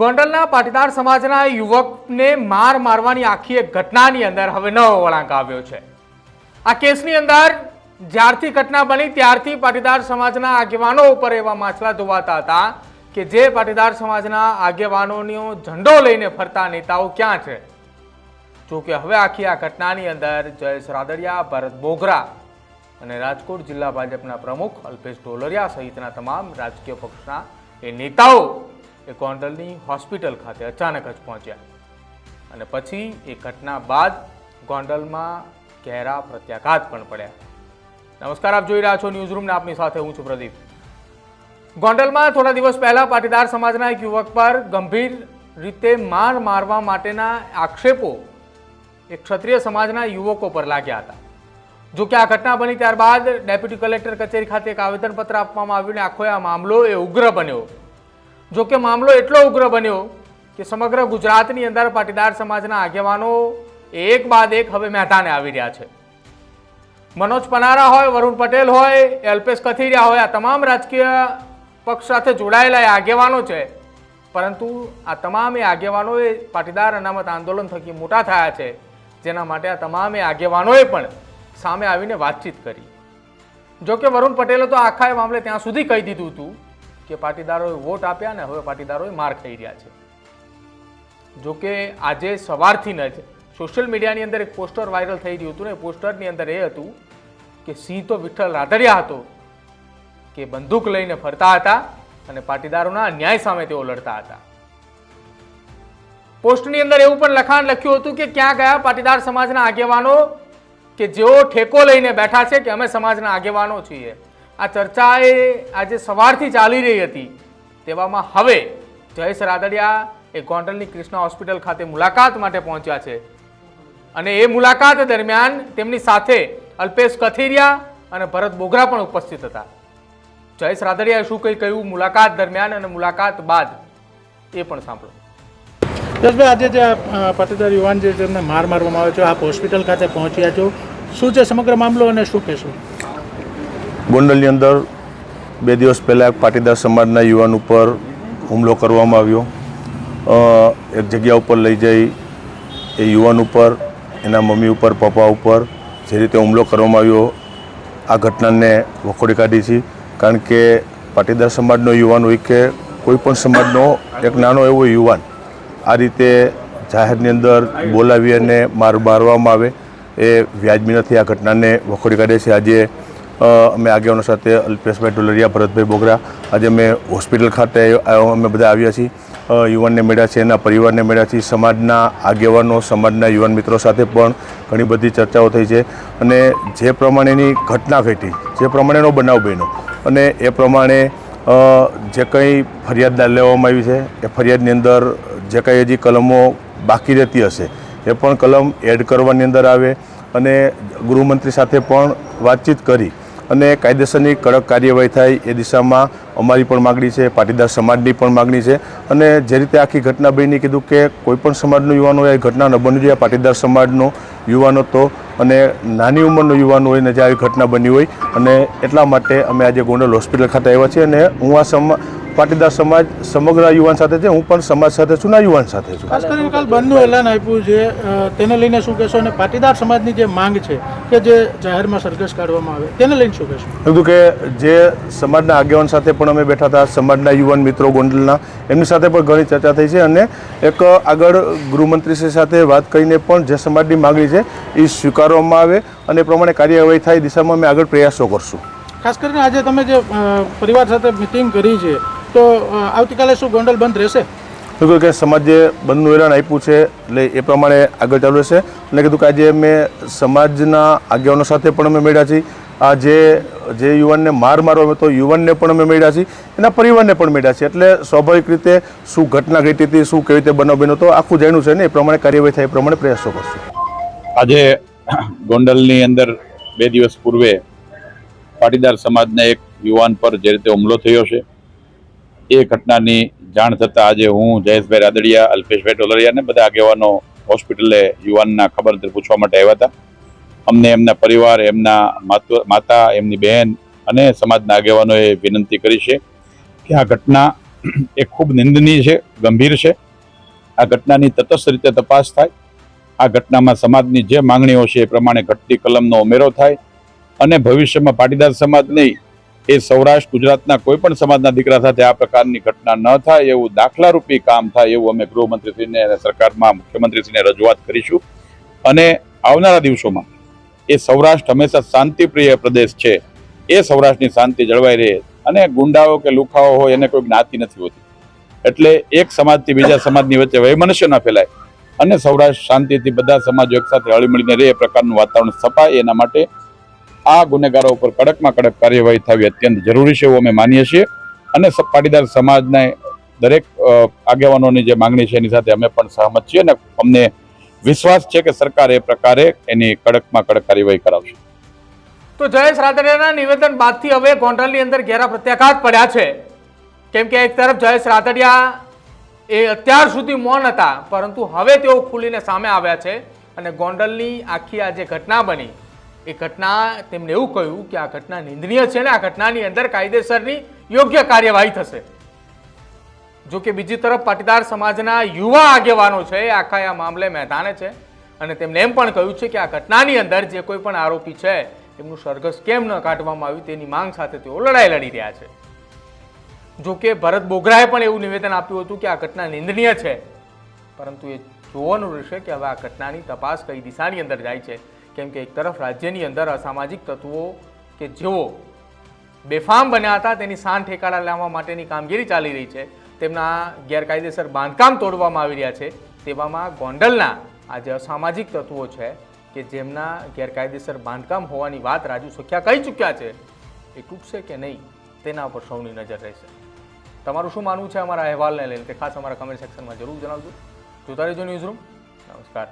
ગોંડલના પાટીદાર સમાજના યુવકને માર મારવાની આખી એક ઘટનાની અંદર હવે નવો વળાંક આવ્યો છે. આ કેસની અંદર જ્યારથી ઘટના બની ત્યારથી પાટીદાર સમાજના આગેવાનો ઉપર એવા માછલા ધોવાતા હતા કે જે પાટીદાર સમાજના આગેવાનોનો ઝંડો લઈને ફરતા નેતાઓ ક્યાં છે? જો કે હવે આખી આ ઘટનાની અંદર જયેશ રાદડિયા, ભરત બોગરા અને રાજકોટ જિલ્લા ભાજપના પ્રમુખ અલ્પેશ ઢોલરિયા સહિતના તમામ રાજકીય પક્ષના એ નેતાઓ એ ગોંડલની હોસ્પિટલ ખાતે અચાનક જ પહોંચ્યા. અને પછી એ ઘટના બાદ ગોંડલમાં ઘેરા પ્રત્યાઘાત પણ પડ્યા. નમસ્કાર, આપ જોઈ રહ્યા છો ન્યૂઝ રૂમને આપની સાથે હું છું પ્રદીપ. ગોંડલમાં થોડા દિવસ પહેલા પાટીદાર સમાજના એક યુવક પર ગંભીર રીતે માર મારવા માટેના આક્ષેપો એક ક્ષત્રિય સમાજના યુવકો પર લાગ્યા હતા. જો કે આ ઘટના બની ત્યારબાદ ડેપ્યુટી કલેક્ટર કચેરી ખાતે એક આવેદનપત્ર આપવામાં આવ્યું અને આખો આ મામલો એ ઉગ્ર બન્યો. જો કે મામલો એટલો ઉગ્ર બન્યો કે સમગ્ર ગુજરાતની અંદર પાટીદાર સમાજના આગેવાનો એક બાદ એક હવે મહેતાને આવી રહ્યા છે. મનોજ પનારા હોય, વરુણ પટેલ હોય અલ્પેશ કથિરિયા હોય, આ તમામ રાજકીય પક્ષ સાથે જોડાયેલા એ આગેવાનો છે. પરંતુ આ તમામ એ આગેવાનોએ પાટીદાર અનામત આંદોલન થકી મોટા થયા છે. જેના માટે આ તમામ એ આગેવાનોએ પણ સામે આવીને વાતચીત કરી. જો કે વરુણ પટેલે તો આખા એ મામલે ત્યાં સુધી કહી દીધું હતું કે પાટીદારોએ વોટ આપ્યા ને હવે પાટીદારોએ માર ખાઈ રહ્યા છે. જોકે આજે સવારથી જ સોશિયલ મીડિયાની અંદર એક પોસ્ટર વાયરલ થઈ રહ્યું હતું ને પોસ્ટરની અંદર એ હતું કે સિંહ તો વિઠ્ઠલ રાધડિયા હતો કે બંદૂક લઈને ફરતા હતા અને પાટીદારોના અન્યાય સામે તેઓ લડતા હતા. પોસ્ટની અંદર એવું પણ લખાણ લખ્યું હતું કે ક્યાં ગયા પાટીદાર સમાજના આગેવાનો કે જેઓ ઠેકો લઈને બેઠા છે કે અમે સમાજના આગેવાનો છીએ. આ ચર્ચા એ આજે સવારથી ચાલી રહી હતી. તેવામાં હવે જયેશ રાદડિયા એ ગોંડલની કૃષ્ણા હોસ્પિટલ ખાતે મુલાકાત માટે પહોંચ્યા છે. અને એ મુલાકાત દરમિયાન તેમની સાથે અલ્પેશ કથિરિયા અને ભરત બોગરા પણ ઉપસ્થિત હતા. જયેશ રાદડિયાએ શું કંઈ કહ્યું મુલાકાત દરમિયાન અને મુલાકાત બાદ એ પણ સાંભળો. યશભાઈ આજે જે પાટીદાર યુવાન જે જેમને માર મારવામાં આવ્યો છે, આપ હોસ્પિટલ ખાતે પહોંચ્યા છો. શું છે સમગ્ર મામલો અને શું કહેશો? ગોંડલની અંદર બે દિવસ પહેલાં પાટીદાર સમાજના યુવાન ઉપર હુમલો કરવામાં આવ્યો. એક જગ્યા ઉપર લઈ જઈ એ યુવાન ઉપર, એના મમ્મી ઉપર, પપ્પા ઉપર જે રીતે હુમલો કરવામાં આવ્યો, આ ઘટનાને વખોડી કાઢી છે. કારણ કે પાટીદાર સમાજનો યુવાન હોય કે કોઈ પણ સમાજનો એક નાનો એવો યુવાન આ રીતે જાહેરની અંદર બોલાવી અને માર મારવામાં આવે એ વ્યાજબી નથી આ ઘટનાને વખોડી કાઢે છે. આજે અમે આગેવાનો સાથે અલ્પેશભાઈ ઢોલરિયા, ભરતભાઈ બોગરા, આજે અમે હોસ્પિટલ ખાતે અમે બધા આવ્યા છીએ. યુવાનને મળ્યા છે, એના પરિવારને મળ્યા છીએ. સમાજના આગેવાનો, સમાજના યુવાન મિત્રો સાથે પણ ઘણી બધી ચર્ચાઓ થઈ છે. અને જે પ્રમાણેની ઘટના ઘટી, જે પ્રમાણેનો બનાવ બન્યો અને એ પ્રમાણે જે કંઈ ફરિયાદ લેવામાં આવી છે, એ ફરિયાદની અંદર જે કંઈ હજી કલમો બાકી રહેતી હશે, એ પણ કલમ એડ કરવાની અંદર આવે અને ગૃહમંત્રી સાથે પણ વાતચીત કરી. અને કાયદેસરની કડક કાર્યવાહી થાય એ દિશામાં અમારી પણ માગણી છે, પાટીદાર સમાજની પણ માગણી છે. અને જે રીતે આખી ઘટના બની કીધું કે કોઈપણ સમાજનો યુવાન હોય ઘટના ન બની જોઈએ પાટીદાર સમાજનો યુવાનો તો અને નાની ઉંમરનો યુવાન હોય ને જે આવી ઘટના બની હોય. અને એટલા માટે અમે આજે ગોંડલ હોસ્પિટલ ખાતે આવ્યા છીએ અને હું આ સમા પાટીદાર સમાજ સમગ્ર યુવાન સાથે છે. હું પણ સમાજ સાથે છું ના યુવાન સાથે છું. ખાસ કરીને કાલ બંધનું એલાન આપ્યું છે. તેને લઈને શું કહેશો? અને પાટીદાર સમાજની જે માંગ છે કે જે જાહેરમાં સરઘસ કાઢવામાં આવે તેને લઈને શું કહેશો? કીધું કે જે સમાજના આગેવાન સાથે પણ અમે બેઠા હતા સમાજના યુવાન મિત્રો ગોંડલના એમની સાથે પણ ઘણી ચર્ચા થઈ છે. અને એક આગળ ગૃહમંત્રીશ્રી સાથે વાત કરીને પણ જે સમાજની માગણી છે એ સ્વીકારવામાં આવે અને એ પ્રમાણે કાર્યવાહી થાય દિશામાં અમે આગળ પ્રયાસો કરશું. ખાસ કરીને આજે તમે જે પરિવાર સાથે મિટિંગ કરી છે તો આવતીકાલે શું ગોંડલ બંધ રહેશે? કીધું કે સમાજે બંધનું એલાન આપ્યું છે એટલે એ પ્રમાણે આગળ ચાલુ રહેશે. એટલે કીધું કે આજે મેં સમાજના આગેવાનો સાથે પણ અમે મળ્યા છીએ. આ જે જે યુવાનને માર મારવા તો યુવાનને પણ અમે મળ્યા છીએ. એના પરિવારને પણ મળ્યા છીએ. એટલે સ્વાભાવિક રીતે શું ઘટના ઘટી હતી શું કેવી રીતે બનાવ બન્યો તો આખું જાણ્યું છે ને એ પ્રમાણે કાર્યવાહી થાય એ પ્રમાણે પ્રયાસો કરશું. આજે ગોંડલની અંદર બે દિવસ પૂર્વે પાટીદાર સમાજના એક યુવાન પર જે રીતે હુમલો થયો છે એ ઘટનાની જાણ થતાં આજે હું જયેશભાઈ રાદડિયા, અલ્પેશભાઈ ટોલરિયા અને બધા આગેવાનો હોસ્પિટલે યુવાનના ખબર પૂછવા માટે આવ્યા હતા. અમને એમના પરિવાર, એમના માતા, એમની બહેન અને સમાજના આગેવાનોએ વિનંતી કરી છે કે આ ઘટના એ ખૂબ નિંદનીય છે, ગંભીર છે. આ ઘટનાની તટસ્થ રીતે તપાસ થાય. આ ઘટનામાં સમાજની જે માંગણીઓ છે એ પ્રમાણે ઘટતી કલમનો ઉમેરો થાય અને ભવિષ્યમાં પાટીદાર સમાજ નહીં એ સૌરાષ્ટ્ર ગુજરાતના કોઈ પણ સમાજના દીકરા સાથે આ પ્રકારની ઘટના ન થાય એવું દાખલારૂપી કામ થાય એવું અમે ગૃહમંત્રીશ્રીને અને સરકારમાં મુખ્યમંત્રીશ્રીને રજૂઆત કરીશું. અને આવનારા દિવસોમાં એ સૌરાષ્ટ્ર હંમેશા શાંતિપ્રિય પ્રદેશ છે. એ સૌરાષ્ટ્રની શાંતિ જળવાઈ રહે અને ગુંડાઓ કે લુખાઓ હોય એને કોઈ જ્ઞાતિ નથી હોતી. એટલે એક સમાજથી બીજા સમાજની વચ્ચે વૈમનસ્ય ન ફેલાય અને સૌરાષ્ટ્ર શાંતિથી બધા સમાજો એકસાથે હળીમળીને રહે એ પ્રકારનું વાતાવરણ સ્થપાય એના માટે આ ગુનેગારો ઉપર કડકમાં કડક કાર્યવાહી થવી અત્યંત જરૂરી છે એવું અમે માનીએ છીએ. અને પાટીદાર સમાજને દરેક આગેવાનોની જે માંગણી છે એની સાથે અમે પણ સહમત છીએ અને અમને વિશ્વાસ છે કે સરકાર એ પ્રકારે એની કડકમાં કડક કાર્યવાહી કરાવશે. તો જયેશ રાદડિયાના નિવેદન બાદથી હવે ગોંડલની અંદર ઘેરા પ્રત્યાઘાત પડ્યા છે. કેમ કે એક તરફ જયેશ રાદડિયા એ અત્યાર સુધી મૌન હતા, પરંતુ હવે તેઓ ખુલીને સામે આવ્યા છે અને ગોંડલની આખી આ જે ઘટના બની એ ઘટના તેમણે એવું કહ્યું કે આ ઘટના નિંદનીય છે ને આ ઘટનાની અંદર કાયદેસરની યોગ્ય કાર્યવાહી થશે. જો કે બીજી તરફ પાટીદાર સમાજના યુવા આગેવાનો છે, એ આખા આ મામલે મેદાને છે અને તેમણે એમ પણ કહ્યું છે કે આ ઘટનાની અંદર જે કોઈ પણ આરોપી છે એમનું સરઘસ કેમ ન કાઢવામાં આવ્યું તેની માંગ સાથે તેઓ લડાઈ લડી રહ્યા છે. જો કે ભરત બોગરાએ પણ એવું નિવેદન આપ્યું હતું કે આ ઘટના નિંદનીય છે, પરંતુ એ જોવાનું રહેશે કે હવે આ ઘટનાની તપાસ કઈ દિશાની અંદર જાય છે. કેમ કે એક તરફ રાજ્યની અંદર અસામાજિક તત્વો કે જેઓ બેફામ બન્યા હતા, તેની શાન ઠેકાણા લાવવા માટેની કામગીરી ચાલી રહી છે, તેમના ગેરકાયદેસર બાંધકામ તોડવામાં આવી રહ્યા છે, તેવામાં ગોંડલના આ જે અસામાજિક તત્વો છે કે જેમના ગેરકાયદેસર બાંધકામ હોવાની વાત રાજુ સખ્યા કહી ચૂક્યા છે, એ તૂટશે કે નહીં, તેના પર સૌની નજર રહેશે. તમારું શું માનવું છે અમારા અહેવાલને લઈને? તે ખાસ અમારા કમેન્ટ સેક્શનમાં જરૂર જણાવજો. જોતા રહેજો ન્યૂઝ રૂમ નમસ્કાર.